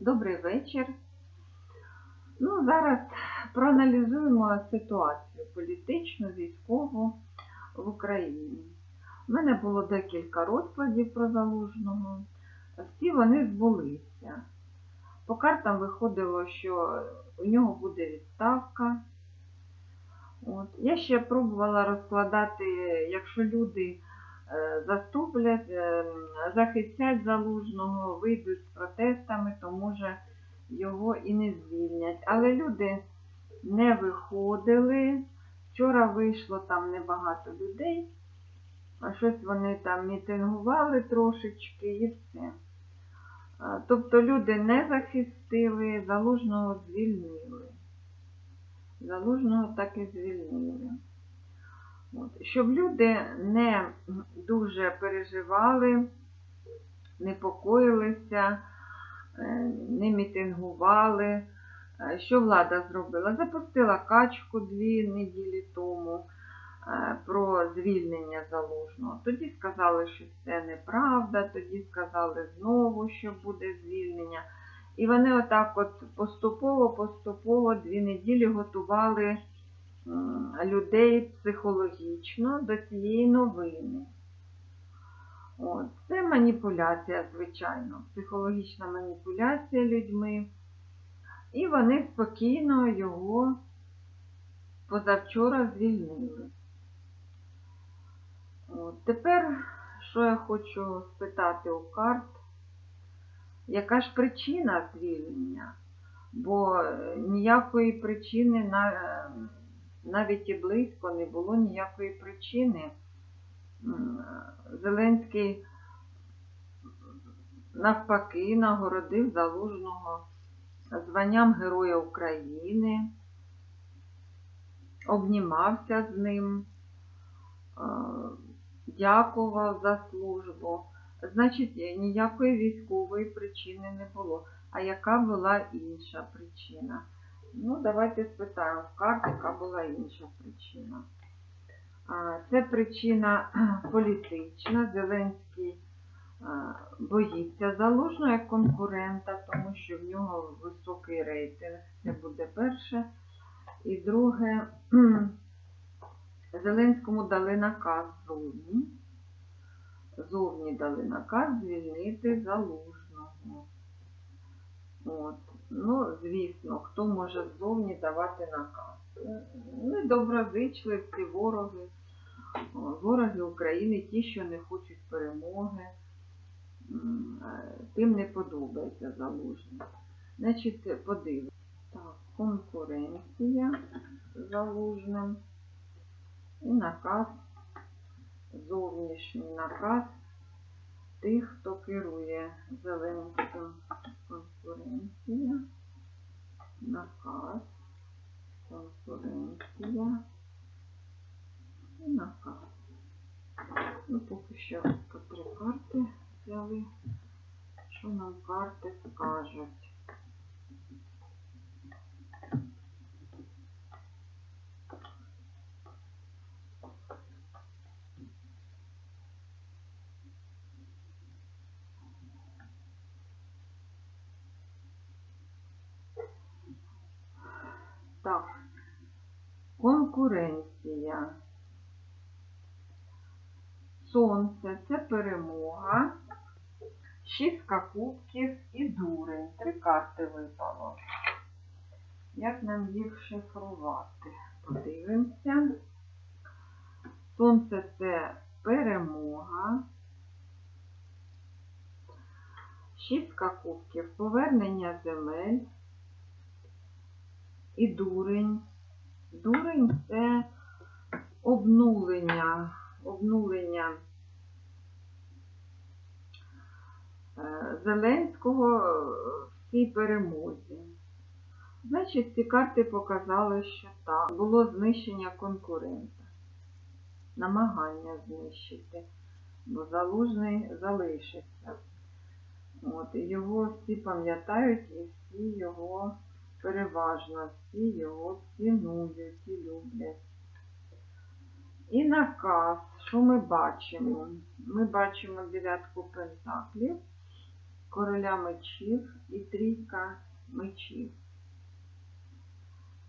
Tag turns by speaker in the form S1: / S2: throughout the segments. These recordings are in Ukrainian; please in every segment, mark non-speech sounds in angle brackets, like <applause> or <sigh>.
S1: Добрий вечір. Ну, зараз проаналізуємо ситуацію політичну, військову в Україні. У мене було декілька розкладів про залужного. Всі вони збулися. По картам виходило, що у нього буде відставка. От. Я ще пробувала розкладати, якщо люди заступлять, е, захистять залужного, вийдуть з протестами, то може його і не звільнять. Але люди не виходили. Вчора вийшло там небагато людей, а щось вони там мітингували трошечки і все. Тобто люди не захистили, залужного звільнили. Залужного так і звільнили. От. Щоб люди не дуже переживали, непокоїлися, е, не мітингували. Е, Що влада зробила? Запустила качку дві неділі тому е, про звільнення залужного. Тоді сказали, що це неправда, тоді сказали знову, що буде звільнення. І вони отак от поступово-поступово дві неділі готували людей психологічно до цієї новини. От. Це маніпуляція, звичайно, психологічна маніпуляція людьми. І вони спокійно його позавчора звільнили. От. Тепер, що я хочу спитати у карт, яка ж причина звільнення? Бо е, ніякої причини, на- навіть і близько не було ніякої причини. Зеленський навпаки нагородив залужного званням Героя України, обнімався з ним, е, дякував за службу. Значить, ніякої військової причини не було. А яка була інша причина? Ну, давайте спитаємо в карт, яка була інша причина. Це причина <clears throat> політична. Зеленський боїться залужного як конкурента, тому що в нього високий рейтинг. Це буде перше. І друге, <clears throat> Зеленському дали наказ зовні. Зовні дали наказ звільнити залужного. От. Ну, звісно, хто може ззовні давати наказ? Недоброзичливці, вороги, вороги України, ті, що не хочуть перемоги, тим не подобається залужний. Значить, подивимось. Так, конкуренція залужним і наказ, зовнішній наказ тих, хто керує Зеленським. Конкуренція, наказ, конкуренція і наказ. Ну, поки що по три карти взяли. Що нам карти скажуть? Так, конкуренція. Сонце це перемога. Шістка кубків і дурень. Три карти випало. Як нам їх шифрувати? Подивимося. Сонце це перемога. Шістка кубків повернення земель. І дурень. Дурень це обнулення, обнулення е, Зеленського в цій перемозі. Значить, ці карти показали, що так, було знищення конкурента, намагання знищити, бо залужний залишиться. От, його всі пам'ятають і всі його переважно всі його цінують і люблять. І наказ, що ми бачимо? Ми бачимо дев'ятку пентаклів короля мечів і трійка мечів.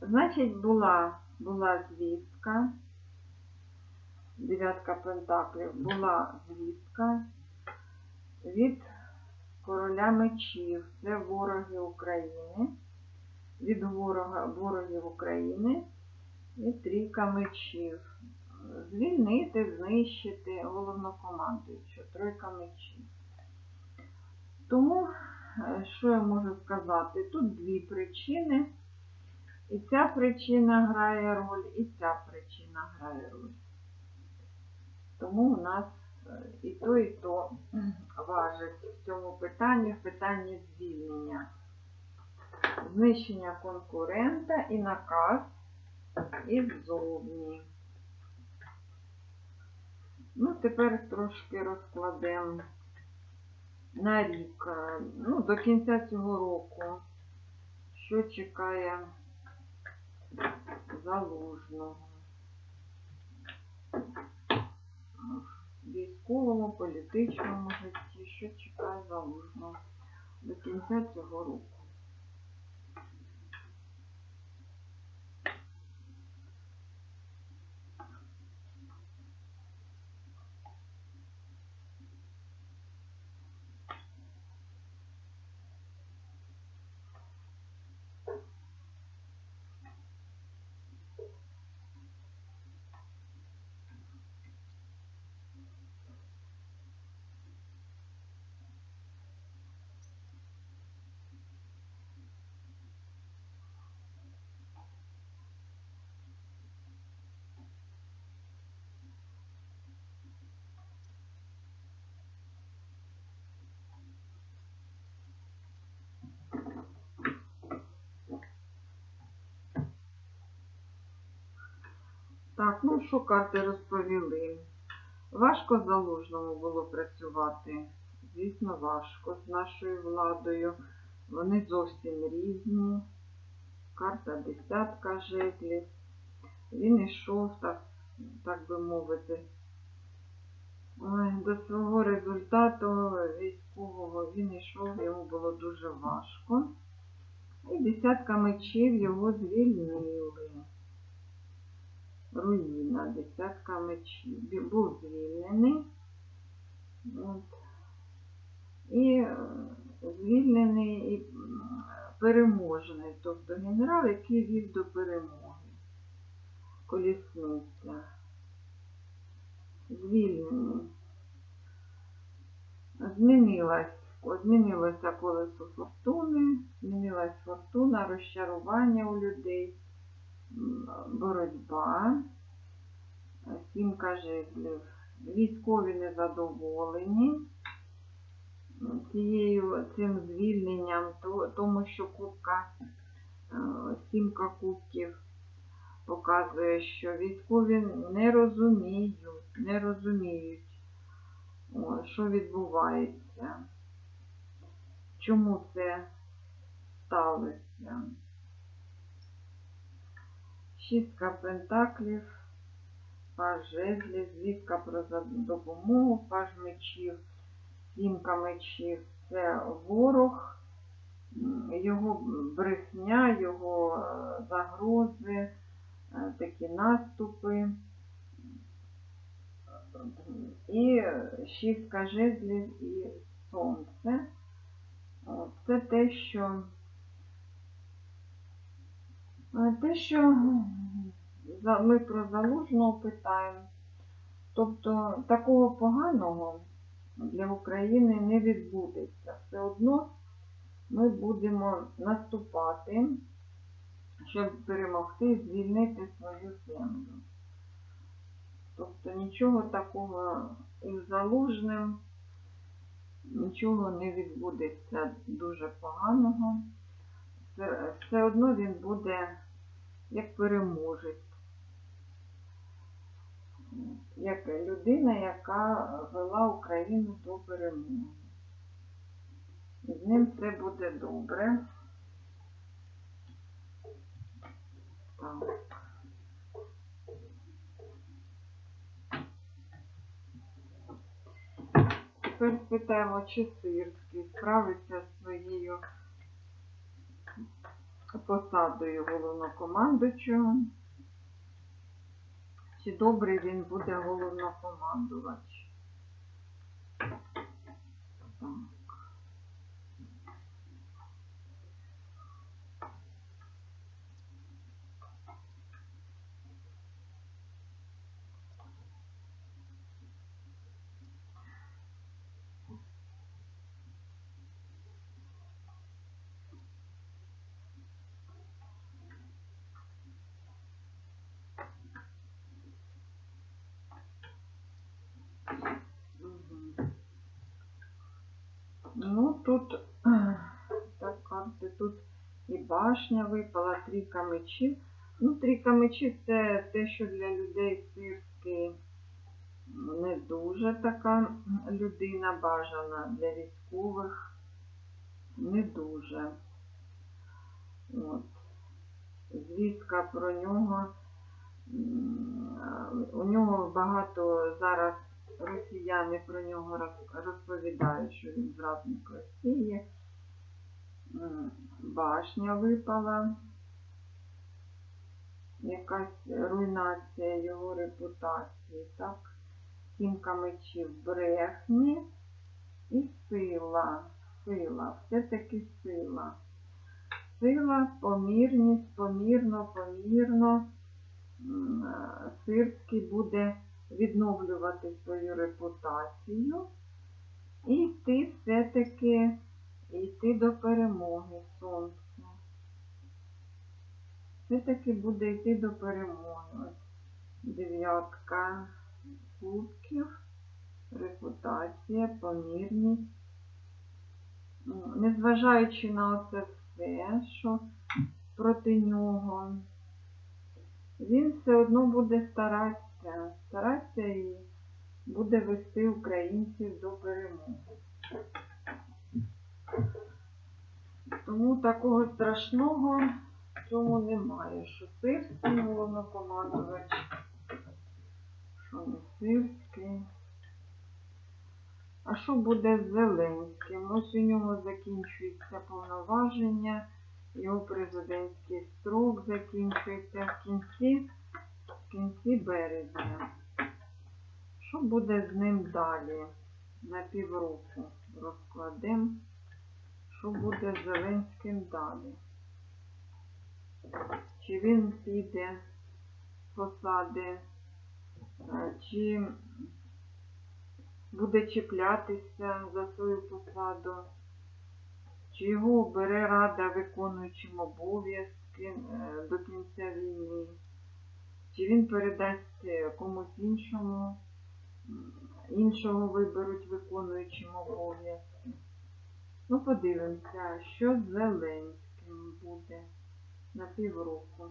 S1: Значить, була, була звістка, дев'ятка пентаклів, була звістка від короля мечів. Це вороги України. Від ворога, ворогів України і трійка мечів. Звільнити, знищити головнокомандуючу, тройка мечів. Тому, е, що я можу сказати? Тут дві причини. І ця причина грає роль, і ця причина грає роль. Тому у нас е, і то, і то важить в цьому питанні, в питанні звільнення. Знищення конкурента і наказ іззовні. Ну, тепер трошки розкладемо на рік. е, Ну, до кінця цього року. Що чекає залужного? Військовому, політичному житті, що чекає залужного до кінця цього року. Так, ну що карти розповіли? Важко залужному було працювати. Звісно, важко з нашою владою. Вони зовсім різні. Карта десятка жезлів. Він ішов, так, так би мовити, до свого результату військового він йшов, йому було дуже важко. І десятка мечів його звільнили. Руїна, десятка мечів. Був звільнений. От. І е, звільнений і м, переможений, тобто генерал, який вів до перемоги. Колісниця. Звільнений. Змінилась, змінилося колесо фортуни, змінилась фортуна, розчарування у людей боротьба, сімка жезлів. Військові незадоволені цією, цим звільненням, то- тому що кубка, е, сімка кубків показує, що військові не розуміють, не розуміють, що відбувається, чому це сталося. Шістка пентаклів, паж жезлів, звістка про допомогу, паж мечів, сімка мечів це ворог, його брехня, його е, загрози, е, такі наступи. І шістка жезлів і сонце. Це те, що Те, що ми про залужного питаємо, тобто такого поганого для України не відбудеться. Все одно ми будемо наступати, щоб перемогти і звільнити свою землю. Тобто нічого такого із залужним, нічого не відбудеться дуже поганого. Все одно він буде як переможець, як людина, яка вела Україну до перемоги. З ним все буде добре. Так. тепер спитаємо, чи Сирський справиться з своєю посадою головнокомандуючого. Чи добрий він буде головнокомандувач? Так. Мгм. Ну, тут <clears throat> так карти, тут і башня випала, трійка мечів. Ну, трійка мечів це те, що для людей сирський не дуже така людина бажана, для військових не дуже. От. Звістка про нього. У нього багато зараз росіяни про нього розповідають, що він зрадник Росії. Башня випала. Якась руйнація його репутації, так? Сімка мечів брехні і сила. Сила, все-таки сила. Сила, помірність, помірно, помірно. Е, Сирський буде відновлювати свою репутацію і йти все-таки йти до перемоги сонце. Все-таки буде йти до перемоги. Дев'ятка кубків, репутація, помірність. Ну, Незважаючи на це все, що проти нього, він все одно буде старатися, старатися і буде вести українців до перемоги. Тому такого страшного в цьому немає, що сирський головнокомандувач, що не сирський. А що буде з Зеленським? Ось у нього закінчується повноваження, його президентський строк закінчується в кінці, кінці березня. Що буде з ним далі? На півроку розкладемо. Що буде з Зеленським далі? Чи він піде з посади, е, чи буде чіплятися за свою посаду, чи його обере рада виконуючим обов'язки е, до кінця війни, чи він передасть е, комусь іншому, іншого виберуть виконуючим обов'язки. Ну, подивимося, що з Зеленським буде на півроку.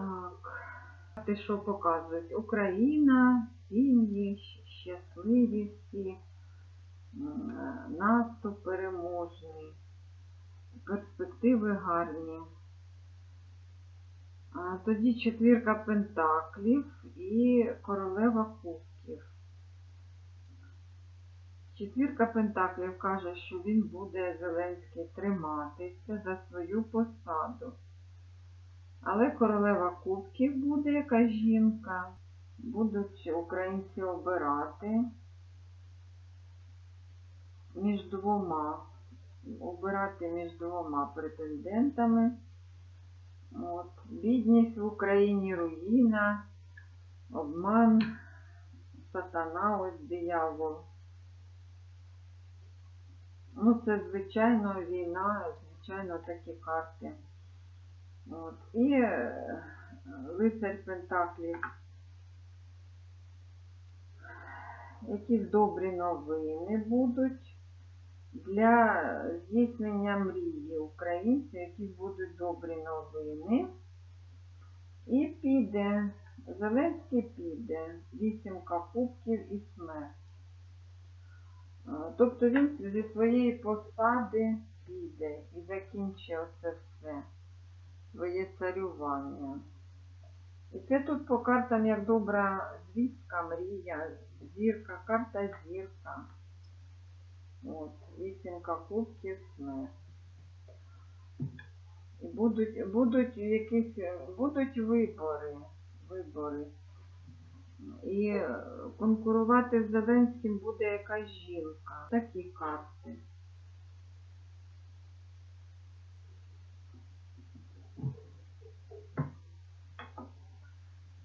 S1: Так. Ти що показують? Україна, сім'ї, щасливі всі, е, наступ переможний, перспективи гарні. Тоді четвірка пентаклів і королева кубків. Четвірка Пентаклів каже, що він буде Зеленський триматися за свою посаду. Але королева кубків буде яка жінка. Будуть українці обирати між двома, обирати між двома претендентами. От. Бідність в Україні, руїна, обман, сатана, ось диявол. Ну, це звичайно війна, звичайно такі карти. От. І е, лицар Пентаклів. Якісь добрі новини будуть для здійснення мрії українців, якісь будуть добрі новини. І піде, Зеленський піде, вісімка кубків і смерть. Е, Тобто він зі своєї посади піде і закінчить оце все, своє царювання. І це тут по картам як добра звістка, мрія, зірка, карта зірка. От, вісімка кубків, смерть. І будуть, будуть якісь, будуть вибори, вибори. І конкурувати з Зеленським буде якась жінка. Такі карти.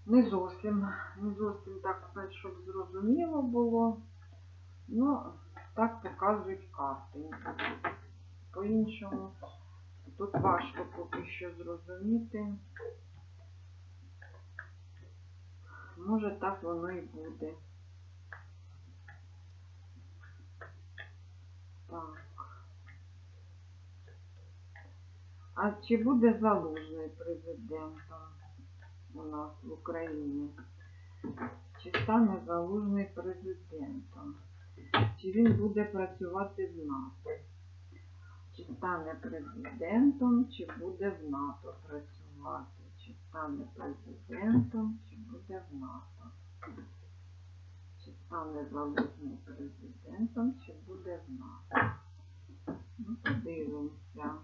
S1: Не зовсім, не зовсім так, щоб зрозуміло було. Ну, так показують карти. По-іншому тут важко поки що зрозуміти. Може так воно і буде. Так. А чи буде залужний президентом у нас в Україні? Чи стане залужний президентом? Чи він буде працювати в НАТО? Чи стане президентом, чи буде в НАТО працювати? Чи стане президентом, чи буде в НАТО? Чи стане залужний президентом, чи буде в НАТО? Ну, подивимося.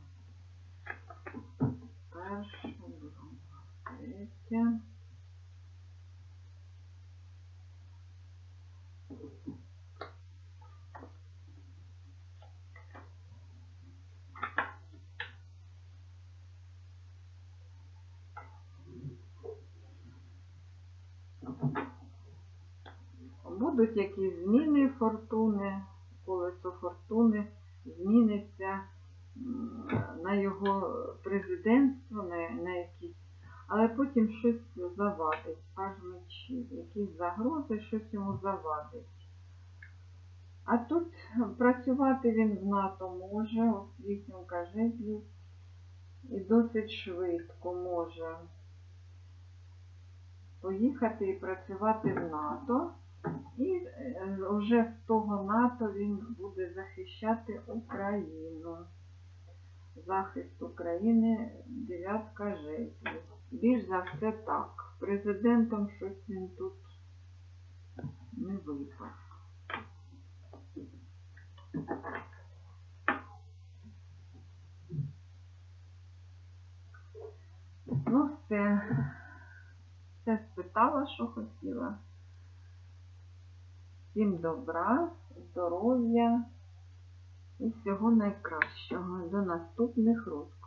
S1: Перша, друга, третя. Будуть якісь зміни фортуни, колесо фортуни зміниться на його президентство, на, на якісь, але потім щось завадить, аж мечі, якісь загрози, щось йому завадить. А тут працювати він в НАТО може, ось вісімка жезлів, і досить швидко може поїхати і працювати в НАТО. І е, вже з того НАТО він буде захищати Україну. Захист України дев'ятка жезлів. Більш за все так. Президентом щось він тут не випав. Ну все. Все спитала, що хотіла. Всім добра, здоров'я і всього найкращого. До наступних розповідей.